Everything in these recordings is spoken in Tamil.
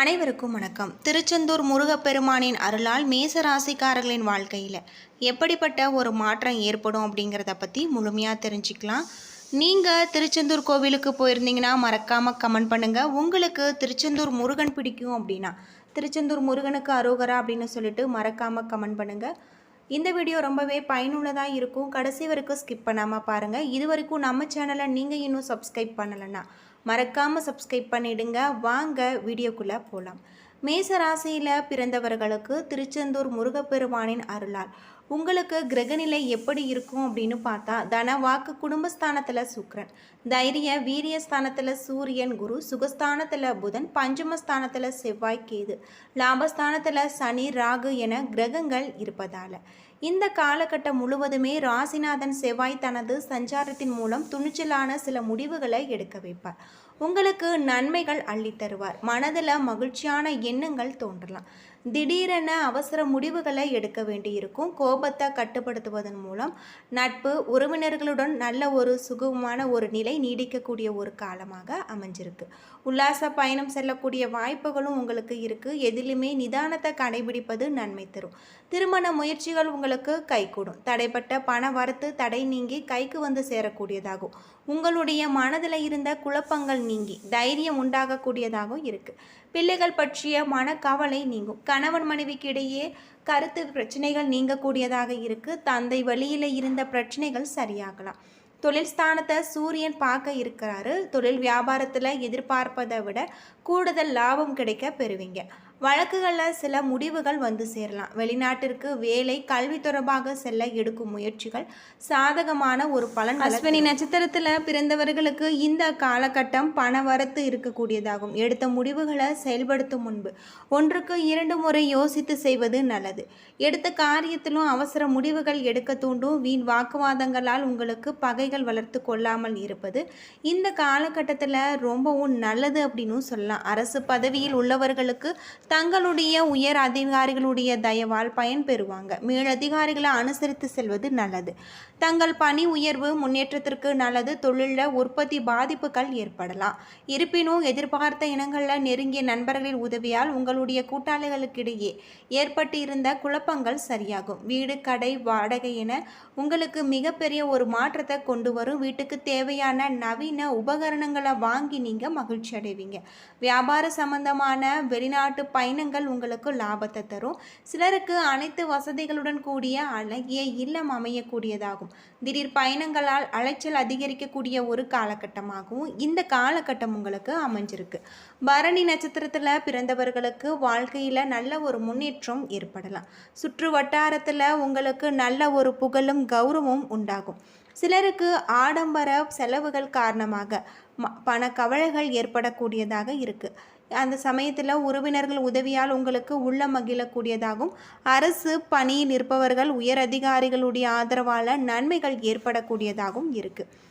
அனைவருக்கும் வணக்கம். திருச்செந்தூர் முருகப்பெருமானின் அருளால் மேச ராசிக்காரர்களின் வாழ்க்கையில் எப்படிப்பட்ட ஒரு மாற்றம் ஏற்படும் அப்படிங்கிறத பற்றி முழுமையாக தெரிஞ்சுக்கலாம். நீங்கள் திருச்செந்தூர் கோவிலுக்கு போயிருந்தீங்கன்னா மறக்காமல் கமெண்ட் பண்ணுங்கள் உங்களுக்கு திருச்செந்தூர் முருகன் பிடிக்கும் அப்படின்னா திருச்செந்தூர் முருகனுக்கு அரோகரா அப்படின்னு சொல்லிட்டு மறக்காமல் கமெண்ட் பண்ணுங்கள் இந்த வீடியோ ரொம்பவே பயனுள்ளதாக இருக்கும். கடைசி வரைக்கும் ஸ்கிப் பண்ணாமல் பாருங்கள் இது வரைக்கும் நம்ம சேனலை நீங்கள் இன்னும் சப்ஸ்கிரைப் பண்ணலைன்னா மறக்காமல் சப்ஸ்கிரைப் பண்ணிடுங்க. வாங்க வீடியோக்குள்ளே போகலாம் மேச ராசியில் பிறந்தவர்களுக்கு திருச்செந்தூர் முருகப்பெருமானின் அருளால். உங்களுக்கு கிரகநிலை எப்படி இருக்கும் அப்படின்னு பார்த்தா தன வாக்கு குடும்பஸ்தானத்தில் சுக்ரன் தைரிய வீரியஸ்தானத்தில் சூரியன் குரு. சுகஸ்தானத்தில் புதன். பஞ்சமஸ்தானத்தில் செவ்வாய் கேது. லாபஸ்தானத்தில் சனி ராகு என கிரகங்கள் இருப்பதால். இந்த காலகட்டம் முழுவதுமே ராசிநாதன் செவ்வாய் தனது சஞ்சாரத்தின் மூலம் துணிச்சலான சில முடிவுகளை எடுக்க வைப்பார். உங்களுக்கு நன்மைகள் அள்ளித்தருவார் மனதில் மகிழ்ச்சியான எண்ணங்கள் தோன்றலாம். திடீரென அவசர முடிவுகளை எடுக்க வேண்டியிருக்கும். கோபத்தை கட்டுப்படுத்துவதன் மூலம் நட்பு உறவினர்களுடன் நல்ல ஒரு சுகமான ஒரு நிலை நீடிக்கக்கூடிய ஒரு காலமாக அமைஞ்சிருக்கு. உல்லாச பயணம் செல்லக்கூடிய வாய்ப்புகளும் உங்களுக்கு இருக்குது எதிலுமே நிதானத்தை கடைபிடிப்பது நன்மை தரும். திருமண முயற்சிகள் உங்களுக்கு கைகூடும். தடைப்பட்ட பண வரத்து தடை நீங்கி கைக்கு வந்து சேரக்கூடியதாகும். உங்களுடைய மனதில் இருந்த குழப்பங்கள் நீங்கி தைரியம் உண்டாகக்கூடியதாகவும் இருக்குது பிள்ளைகள் பற்றிய மனக்கவலை நீங்கும். கணவன் மனைவிக்கு இடையே கருத்து பிரச்சனைகள் நீங்கக்கூடியதாக இருக்குது தந்தை வழியில் இருந்த பிரச்சனைகள் சரியாகலாம். தொழில் ஸ்தானத்தை சூரியன் பார்க்க இருக்கிறாரு. தொழில் வியாபாரத்தில் எதிர்பார்ப்பதை விட கூடுதல் லாபம் கிடைக்க பெறுவீங்க. வழக்குகளில் சில முடிவுகள் வந்து சேரலாம். வெளிநாட்டிற்கு வேலை கல்வி தொடர்பாக செல்ல எடுக்கும் முயற்சிகள் சாதகமான ஒரு பலன் அஸ்வினி நட்சத்திரத்தில் பிறந்தவர்களுக்கு இந்த காலகட்டம் பண வரத்து இருக்கக்கூடியதாகும். எடுத்த முடிவுகளை செயல்படுத்தும் முன்பு ஒன்றுக்கு இரண்டு முறை யோசித்து செய்வது நல்லது. எடுத்த காரியத்திலும் அவசர முடிவுகள் எடுக்க தூண்டும். வீண் வாக்குவாதங்களால் உங்களுக்கு பகைகள் வளர்த்து கொள்ளாமல் இருப்பது இந்த காலகட்டத்தில் ரொம்பவும் நல்லது அப்படின்னு சொல்லலாம். அரசு பதவியில் உள்ளவர்களுக்கு தங்களுடைய உயர் அதிகாரிகளுடைய தயவால் பயன்பெறுவாங்க மேலதிகாரிகளை அனுசரித்து செல்வது நல்லது. தங்கள் பணி உயர்வு முன்னேற்றத்திற்கு நல்லது தொழிலில் உற்பத்தி பாதிப்புகள் ஏற்படலாம். இருப்பினும் எதிர்பார்த்த இனங்களில் நெருங்கிய நண்பர்களின் உதவியால் உங்களுடைய கூட்டாளிகளுக்கிடையே ஏற்பட்டு இருந்த குழப்பங்கள் சரியாகும். வீடு கடை வாடகை என உங்களுக்கு மிகப்பெரிய ஒரு மாற்றத்தை கொண்டு வரும். வீட்டுக்கு தேவையான நவீன உபகரணங்களை வாங்கி நீங்கள் மகிழ்ச்சி அடைவீங்க வியாபார சம்பந்தமான வெளிநாட்டு பயணங்கள் உங்களுக்கு லாபத்தை தரும். சிலருக்கு அனைத்து வசதிகளுடன் கூடிய அழகிய இல்லம் அமையக்கூடியதாகும். திடீர் பயணங்களால் அலைச்சல் அதிகரிக்கக்கூடிய ஒரு காலகட்டமாகவும் இந்த காலகட்டம் உங்களுக்கு அமைஞ்சிருக்கு. பரணி நட்சத்திரத்தில் பிறந்தவர்களுக்கு வாழ்க்கையில் நல்ல ஒரு முன்னேற்றம் ஏற்படலாம். சுற்று வட்டாரத்தில் உங்களுக்கு நல்ல ஒரு புகழும் கௌரவமும் உண்டாகும். சிலருக்கு ஆடம்பர செலவுகள் காரணமாக ம பண கவலைகள் ஏற்படக்கூடியதாக இருக்குது அந்த சமயத்தில் உறவினர்கள் உதவியால் உங்களுக்கு உள்ள மகிழக்கூடியதாகும். அரசு பணியில் இருப்பவர்கள் உயர் அதிகாரிகளுடைய ஆதரவால் நன்மைகள் ஏற்படக்கூடியதாகவும் இருக்குது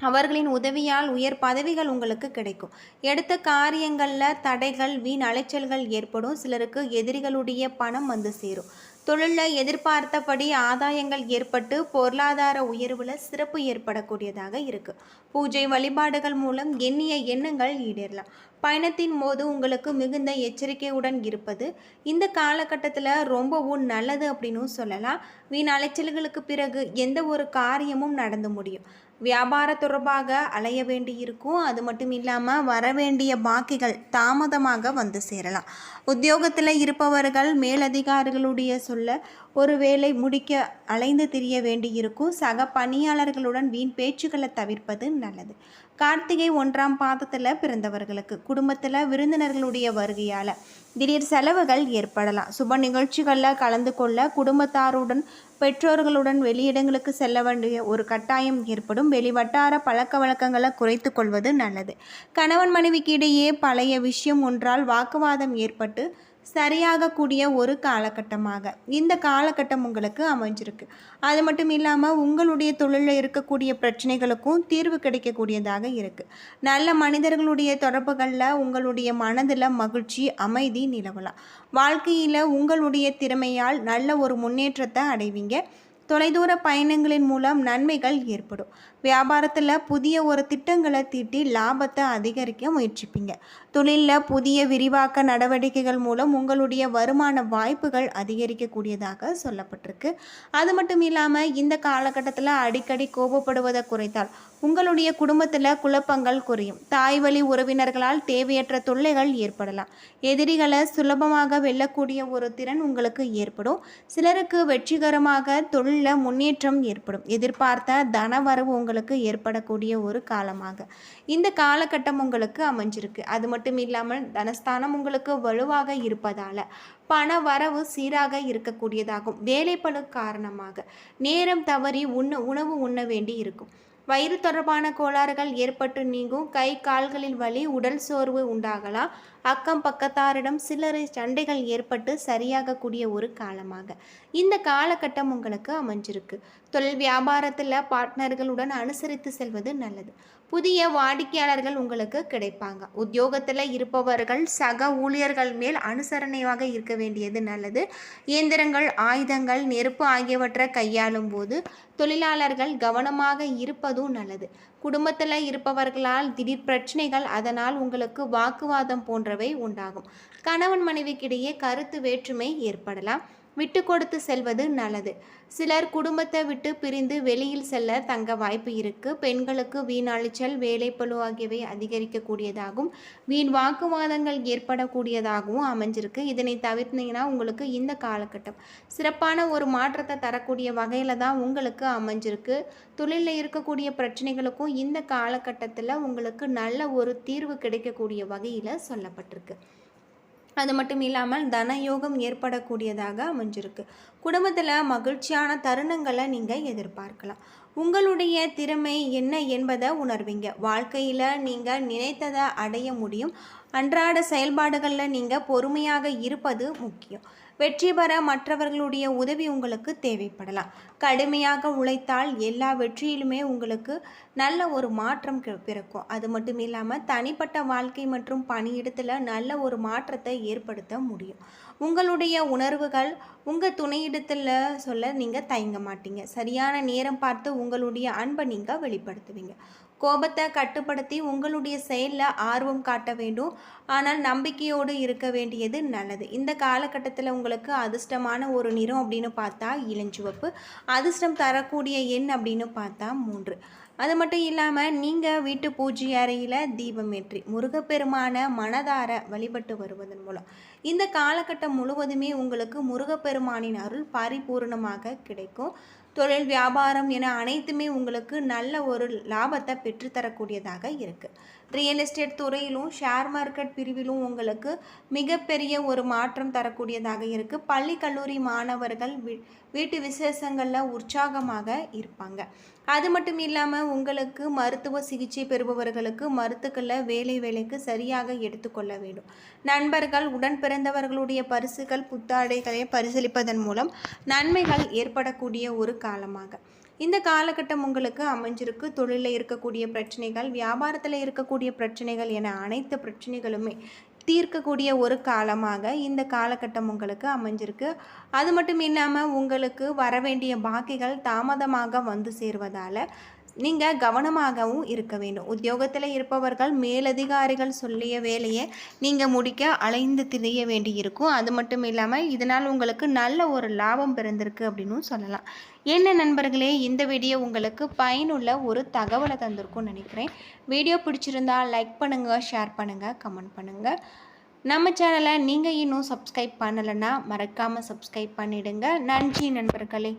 அவர்களின் உதவியால் உயர் பதவிகள் உங்களுக்கு கிடைக்கும். எடுத்த காரியங்களில் தடைகள் வீண் அலைச்சல்கள் ஏற்படும். சிலருக்கு எதிரிகளுடைய பணம் வந்து சேரும். தொழிலில் எதிர்பார்த்தபடி ஆதாயங்கள் ஏற்பட்டு பொருளாதார உயர்வில் சிறப்பு ஏற்படக்கூடியதாக இருக்குது பூஜை வழிபாடுகள் மூலம் எண்ணிய எண்ணங்கள் ஈடேறலாம். பயணத்தின் போது உங்களுக்கு மிகுந்த எச்சரிக்கையுடன் இருப்பது இந்த காலகட்டத்தில் ரொம்பவும் நல்லது அப்படின்னு சொல்லலாம். வீண் அலைச்சல்களுக்கு பிறகு எந்த ஒரு காரியமும் நடந்து முடியும். வியாபார தொடர்பாக அலைய வேண்டி இருக்கும் அது மட்டும் இல்லாமல் வர வேண்டிய பாக்கிகள் தாமதமாக வந்து சேரலாம். உத்தியோகத்தில் இருப்பவர்கள் மேலதிகாரிகளுடைய சொல்ல ஒரு வேலை முடிக்க அலைந்து திரிய வேண்டியிருக்கும். சக பணியாளர்களுடன் வீண் பேச்சுக்களை தவிர்ப்பது நல்லது. கார்த்திகை ஒன்றாம் பாதத்தில் பிறந்தவர்களுக்கு குடும்பத்தில் விருந்தினர்களுடைய வருகையால் திடீர் செலவுகள் ஏற்படலாம். சுப நிகழ்ச்சிகளில் கலந்து கொள்ள குடும்பத்தாருடன் பெற்றோர்களுடன் வெளியிடங்களுக்கு செல்ல வேண்டிய ஒரு கட்டாயம் ஏற்படும். வெளிவட்டார பழக்க வழக்கங்களை குறைத்து கொள்வது நல்லது. கணவன் மனைவிக்கு இடையே பழைய விஷயம் ஒன்றால் வாக்குவாதம் ஏற்பட்டு சரியாகக்கூடிய ஒரு காலகட்டமாக. இந்த காலகட்டம் உங்களுக்கு அமைஞ்சிருக்கு. அது மட்டும் இல்லாமல் உங்களுடைய தொழிலில் இருக்கக்கூடிய பிரச்சனைகளுக்கும் தீர்வு கிடைக்கக்கூடியதாக இருக்குது நல்ல மனிதர்களுடைய தொடர்புகளில் உங்களுடைய மனதில் மகிழ்ச்சி அமைதி நிலவலாம். வாழ்க்கையில் உங்களுடைய திறமையால் நல்ல ஒரு முன்னேற்றத்தை அடைவீங்க. தொலைதூர பயணங்களின் மூலம் நன்மைகள் ஏற்படும். வியாபாரத்தில் புதிய ஒரு திட்டங்களை தீட்டி லாபத்தை அதிகரிக்க முயற்சிப்பீங்க. தொழிலில் புதிய விரிவாக்க நடவடிக்கைகள் மூலம் உங்களுடைய வருமான வாய்ப்புகள் அதிகரிக்கக்கூடியதாக சொல்லப்பட்டிருக்கு. அது மட்டும் இல்லாமல் இந்த காலகட்டத்தில் அடிக்கடி கோபப்படுவதை குறைத்தால் உங்களுடைய குடும்பத்தில் குழப்பங்கள் குறையும். தாய் வழி உறவினர்களால் தேவையற்ற தொல்லைகள் ஏற்படலாம். எதிரிகளை சுலபமாக வெல்லக்கூடிய ஒரு திறன் உங்களுக்கு ஏற்படும். சிலருக்கு வெற்றிகரமாக தொழிலில் முன்னேற்றம் ஏற்படும். எதிர்பார்த்த தனவரவு உங்களுக்கு ஏற்படக்கூடிய ஒரு காலமாக. இந்த காலகட்டம் உங்களுக்கு அமைஞ்சிருக்கு. அது மட்டும் இல்லாமல் தனஸ்தானம் உங்களுக்கு வலுவாக இருப்பதால் பண வரவு சீராக இருக்கக்கூடியதாகும். வேலைப்பழு காரணமாக நேரம் தவறி உண்ண உணவு உண்ண வேண்டி இருக்கும். வயிறு தொடர்பான கோளாறுகள் ஏற்பட்டு நீங்கும் கை கால்களில் வலி உடல் சோர்வு உண்டாகலாம். அக்கம் பக்கத்தாரிடம் சிலரை சண்டைகள் ஏற்பட்டு சரியாகக்கூடிய ஒரு காலமாக. இந்த காலகட்டம் உங்களுக்கு அமைஞ்சிருக்கு. தொழில் வியாபாரத்தில் பார்ட்னர்களுடன் அனுசரித்து செல்வது நல்லது. புதிய வாடிக்கையாளர்கள் உங்களுக்கு கிடைப்பாங்க. உத்தியோகத்தில் இருப்பவர்கள் சக ஊழியர்கள் மேல் அனுசரணையாக இருக்க வேண்டியது நல்லது. இயந்திரங்கள் ஆயுதங்கள் நெருப்பு ஆகியவற்றை கையாளும் போது தொழிலாளர்கள் கவனமாக இருப்பதும் நல்லது. குடும்பத்தில் இருப்பவர்களால் திடீர் பிரச்சனைகள் அதனால் உங்களுக்கு வாக்குவாதம் போன்றவை உண்டாகும். கணவன் மனைவிக்கிடையே கருத்து வேற்றுமை ஏற்படலாம். விட்டு கொடுத்து செல்வது நல்லது. சிலர் குடும்பத்தை விட்டு பிரிந்து வெளியில் செல்ல தங்க வாய்ப்பு இருக்கு. பெண்களுக்கு வீண் அழிச்சல் வேலைப்பழு ஆகியவை அதிகரிக்கக்கூடியதாகவும் வீண் வாக்குவாதங்கள் ஏற்படக்கூடியதாகவும் அமைஞ்சிருக்கு. இதனை தவிர்த்தீங்கன்னா உங்களுக்கு இந்த காலகட்டம் சிறப்பான ஒரு மாற்றத்தை தரக்கூடிய வகையில் தான் உங்களுக்கு அமைஞ்சிருக்கு. தொழிலில் இருக்கக்கூடிய பிரச்சனைகளுக்கும் இந்த காலகட்டத்தில் உங்களுக்கு நல்ல ஒரு தீர்வு கிடைக்கக்கூடிய வகையில் சொல்லப்பட்டிருக்கு. அது மட்டும் இல்லாமல் தனயோகம் ஏற்படக்கூடியதாக அமைஞ்சிருக்கு. குடும்பத்தில் மகிழ்ச்சியான தருணங்களை நீங்கள் எதிர்பார்க்கலாம். உங்களுடைய திறமை என்ன என்பதை உணர்வீங்க. வாழ்க்கையில் நீங்கள் நினைத்ததை அடைய முடியும். அன்றாட செயல்பாடுகளில் நீங்கள் பொறுமையாக இருப்பது முக்கியம். வெற்றி பெற மற்றவர்களுடைய உதவி உங்களுக்கு தேவைப்படலாம். கடுமையாக உழைத்தால் எல்லா வெற்றியிலுமே உங்களுக்கு நல்ல ஒரு மாற்றம் பிறக்கும். அது மட்டும் இல்லாமல் தனிப்பட்ட வாழ்க்கை மற்றும் பணியிடத்தில் நல்ல ஒரு மாற்றத்தை ஏற்படுத்த முடியும். உங்களுடைய உணர்வுகள் உங்கள் துணையிடத்தில் சொல்ல நீங்கள் தயங்க மாட்டீங்க. சரியான நேரம் பார்த்து உங்களுடைய அன்பை நீங்கள் வெளிப்படுத்துவீங்க. கோபத்தை கட்டுப்படுத்தி உங்களுடைய செயலில் ஆர்வம் காட்ட வேண்டும். ஆனால் நம்பிக்கையோடு இருக்க வேண்டியது நல்லது. இந்த காலகட்டத்தில் உங்களுக்கு அதிர்ஷ்டமான ஒரு நிறம் அப்படின்னு பார்த்தா இளஞ்சிவப்பு. அதிர்ஷ்டம் தரக்கூடிய எண் அப்படின்னு பார்த்தா மூன்று. அது மட்டும் இல்லாமல் நீங்கள் வீட்டு பூஜை அறையில் தீபம் ஏற்றி முருகப்பெருமான மனதார வழிபட்டு வருவதன் மூலம். இந்த காலகட்டம் முழுவதுமே உங்களுக்கு முருகப்பெருமானின் அருள் பரிபூர்ணமாக கிடைக்கும். தொழில் வியாபாரம் என அனைத்துமே உங்களுக்கு நல்ல ஒரு லாபத்தை பெற்றுத்தரக்கூடியதாக இருக்குது ரியல் எஸ்டேட் துறையிலும் ஷேர் மார்க்கெட் பிரிவிலும் உங்களுக்கு மிகப்பெரிய ஒரு மாற்றம் தரக்கூடியதாக இருக்குது பள்ளி கல்லூரி மாணவர்கள் வீட்டு விசேஷங்களில் உற்சாகமாக இருப்பாங்க. அது மட்டும் இல்லாமல் உங்களுக்கு மருத்துவ சிகிச்சை பெறுபவர்களுக்கு மருத்துக்களை வேலை வேலைக்கு சரியாக எடுத்துக்கொள்ள வேண்டும். நண்பர்கள் உடன் பிறந்தவர்களுடைய பரிசுகள் புத்தாடைகளை பரிசீலிப்பதன் மூலம் நன்மைகள் ஏற்படக்கூடிய ஒரு காலமாக. இந்த காலகட்டம் உங்களுக்கு அமைஞ்சிருக்கு. தொழிலில் இருக்கக்கூடிய பிரச்சனைகள் வியாபாரத்தில் இருக்கக்கூடிய பிரச்சனைகள் என அனைத்து பிரச்சனைகளுமே தீர்க்கக்கூடிய ஒரு காலமாக இந்த காலகட்டம் உங்களுக்கு அமைஞ்சிருக்கு. அது மட்டும் இல்லாமல் உங்களுக்கு வர வேண்டிய பாக்கிகள் தாமதமாக வந்து சேருவதால் நீங்கள் கவனமாகவும் இருக்க வேண்டும். உத்தியோகத்தில் இருப்பவர்கள் மேலதிகாரிகள் சொல்லிய வேலையை நீங்கள் முடிக்க அலைந்து திரிய வேண்டியிருக்கும். அது மட்டும் இல்லாமல் இதனால் உங்களுக்கு நல்ல ஒரு லாபம் பிறந்திருக்கு அப்படின்னு சொல்லலாம். என்ன நண்பர்களே இந்த வீடியோ உங்களுக்கு பயனுள்ள ஒரு தகவலை தந்திருக்கும்னு நினைக்கிறேன். வீடியோ பிடிச்சிருந்தா லைக் பண்ணுங்கள் ஷேர் பண்ணுங்கள் கமெண்ட் பண்ணுங்கள் நம்ம சேனலை நீங்கள் இன்னும் சப்ஸ்கிரைப் பண்ணலைன்னா மறக்காமல் சப்ஸ்கிரைப் பண்ணிவிடுங்க நன்றி நண்பர்களே.